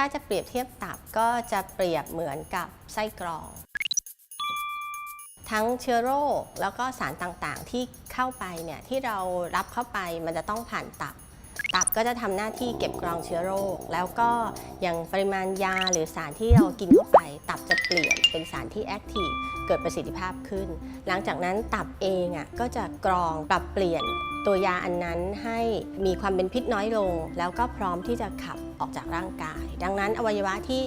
ถ้าจะเปรียบเทียบตับก็จะเปรียบเหมือนกับไส้กรอง ทั้งเชื้อโรคแล้วก็สารต่างๆ ที่เข้าไปเนี่ยที่เรารับเข้าไปมันจะต้องผ่านตับ ตับก็จะทำหน้าที่เก็บกรองเชื้อโรค แล้วก็อย่างปริมาณยาหรือสารที่เรากินเข้าไป ตับจะเปลี่ยนเป็นสารที่แอคทีฟเกิดประสิทธิภาพขึ้น หลังจากนั้นตับเองอะก็จะกรองปรับเปลี่ยนตัวยาอันนั้นให้มีความเป็นพิษน้อยลง แล้วก็พร้อมที่จะขับออกจากร่างกาย ดังนั้นอวัยวะที่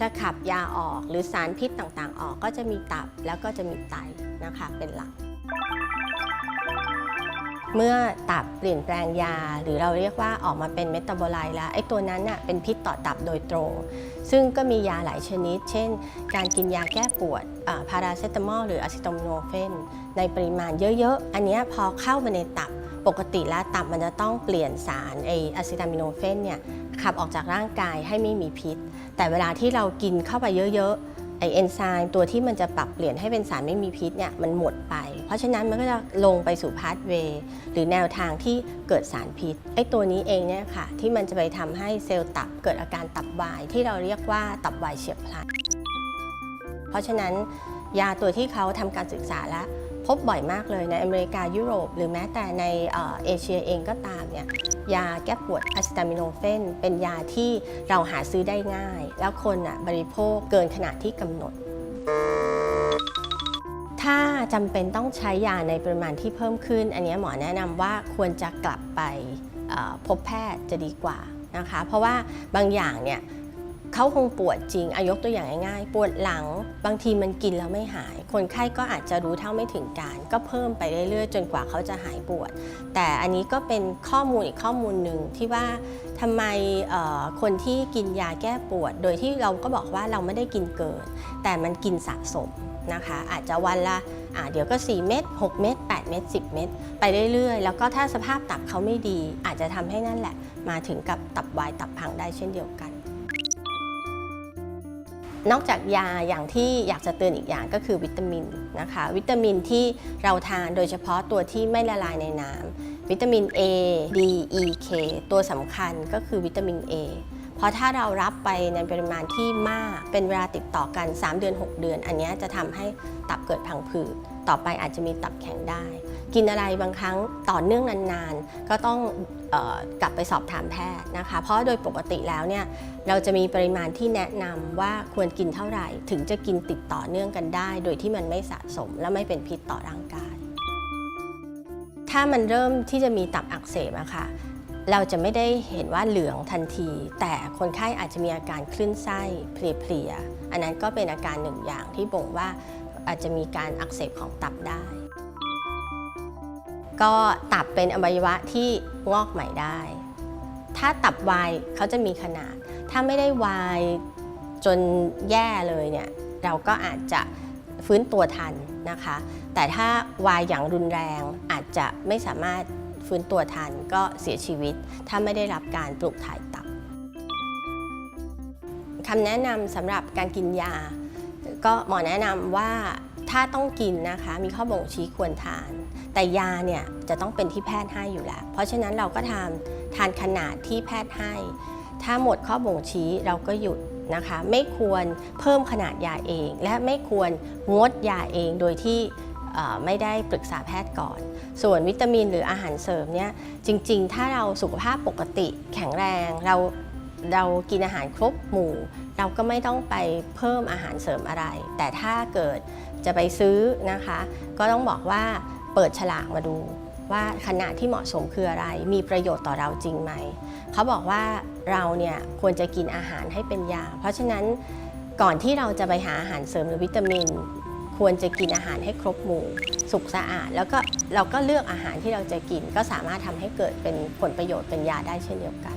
จะขับยาออกหรือสารพิษต่างๆ ออกก็จะมีตับแล้วก็จะมีไตนะคะเป็นหลัก เมื่อตับเปลี่ยนแปลงยา หรือเราเรียกว่าออกมาเป็นเมตาบอไลแล้ว ไอ้ตัวนั้นน่ะเป็นพิษต่อตับโดยตรง ซึ่งก็มียาหลายชนิด เช่น การกินยาแก้ปวดพาราเซตามอลหรืออะซิตามิโนเฟน ในปริมาณเยอะๆ อันนี้พอเข้าไปในตับปกติแล้วตับมันจะต้องเปลี่ยนสารไออะซิตามิโนเฟนเนี่ยขับออกจากร่างกายให้ไม่มีพิษ แต่เวลาที่เรากินเข้าไปเยอะๆ ไอเอนไซม์ตัวที่มันจะปรับเปลี่ยนให้เป็นสารไม่มีพิษเนี่ยมันหมดไป เพราะฉะนั้นมันก็จะลงไปสู่พาสเวย์หรือแนวทางที่เกิดสารพิษไอตัวนี้เองเนี่ยค่ะ ที่มันจะไปทำให้เซลล์ตับเกิดอาการตับวาย ที่เราเรียกว่าตับวายเฉียบพลันเพราะฉะนั้นยาตัวที่เขาทำการศึกษาแล้ว พบบ่อยมากเลยในอเมริกายุโรป หรือแม้แต่ในเอเชียเองก็ตามเนี่ยยาแก้ปวดอะซิตามิโนเฟนเป็นยาที่เราหาซื้อได้ง่าย แล้วคนอะบริโภคเกินขนาดที่กำหนด ถ้าจำเป็นต้องใช้ยาในปริมาณที่เพิ่มขึ้น อันนี้หมอแนะนำว่าควรจะกลับไปพบแพทย์จะดีกว่านะคะ เพราะว่าบางอย่างเนี่ย เขาคงปวดจริงอายกตัวอย่างง่ายๆ ปวดหลัง บางทีมันกินแล้วไม่หาย คนไข้ก็อาจจะรู้เท่าไม่ถึงการ ก็เพิ่มไปเรื่อยๆ จนกว่าเขาจะหายปวด แต่อันนี้ก็เป็นข้อมูลอีกข้อมูลหนึ่งที่ว่าทำไมคนที่กินยาแก้ปวด โดยที่เราก็บอกว่าเราไม่ได้กินเกิน แต่มันกินสะสมนะคะ อาจจะวันละเดี๋ยวก็ 4 เม็ด6 เม็ด8 เม็ด10 เม็ดไปเรื่อยๆ แล้วก็ถ้าสภาพตับเขาไม่ดี อาจจะทำให้นั่นแหละ มาถึงกับตับวายตับพังได้เช่นเดียวกัน นอกจากยาอย่างที่อยากจะเตือนอีกอย่างก็คือวิตามินนะคะ วิตามินที่เราทานโดยเฉพาะตัวที่ไม่ละลายในน้ำวิตามิน A D E K ตัวสำคัญก็คือวิตามิน A เพราะถ้าเรารับไปในปริมาณที่มาก เป็นเวลาติดต่อกัน 3 เดือน 6 เดือน อันนี้จะทำให้ตับเกิดพังผืด ต่อไปอาจจะมีตับแข็งได้ กินอะไรบางครั้งต่อเนื่องนานๆ ก็ต้องออกลับไปสอบถามแพทย์นะคะ เพราะโดยปกติแล้วเนี่ยเราจะมีปริมาณที่แนะนำว่าควรกินเท่าไหร่ ถึงจะกินติดต่อเนื่องกันได้ โดยที่มันไม่สะสมและไม่เป็นพิษต่อร่างกายถ้ามันเริ่มที่จะมีตับอักเสบอะค่ะ เราจะไม่ได้เห็นว่าเหลืองทันที แต่คนไข้อาจจะมีอาการคลื่นไส้เพลียๆอันนั้นก็เป็นอาการหนึ่งอย่างที่บ่งว่าอาจจะมีการอักเสบของตับได้ ก็ตับเป็นอวัยวะที่งอกใหม่ได้ ถ้าตับวายเขาจะมีขนาด ถ้าไม่ได้วายจนแย่เลยเนี่ยเราก็อาจจะฟื้นตัวทันนะคะ แต่ถ้าวายอย่างรุนแรงอาจจะไม่สามารถ ฟื้นตัวทันก็เสียชีวิต ถ้าไม่ได้รับการปลูกถ่ายตับคำแนะนำสำหรับการกินยา ก็หมอแนะนำว่าถ้าต้องกินนะคะมีข้อบ่งชี้ควรทาน แต่ยาเนี่ยจะต้องเป็นที่แพทย์ให้อยู่แล้ว เพราะฉะนั้นเราก็ทานทานขนาดที่แพทย์ให้ ถ้าหมดข้อบ่งชี้เราก็หยุดนะคะ ไม่ควรเพิ่มขนาดยาเอง และไม่ควรงดยาเองโดยที่ ไม่ได้ปรึกษาแพทย์ก่อน ส่วนวิตามินหรืออาหารเสริมเนี่ยจริง ๆ ถ้าเราสุขภาพปกติแข็งแรงเราเรากินอาหารครบหมู่ เราก็ไม่ต้องไปเพิ่มอาหารเสริมอะไร แต่ถ้าเกิดจะไปซื้อนะคะ ก็ต้องบอกว่าเปิดฉลากมาดูว่าขนาดที่เหมาะสมคืออะไร มีประโยชน์ต่อเราจริงไหม เขาบอกว่าเราเนี่ยควรจะกินอาหารให้เป็นยา เพราะฉะนั้นก่อนที่เราจะไปหาอาหารเสริมหรือวิตามิน ควรจะกินอาหารให้ครบหมู่ สุขสะอาด แล้วก็เราก็เลือกอาหารที่เราจะกิน ก็สามารถทำให้เกิดเป็นผลประโยชน์เป็นยาได้เช่นเดียวกัน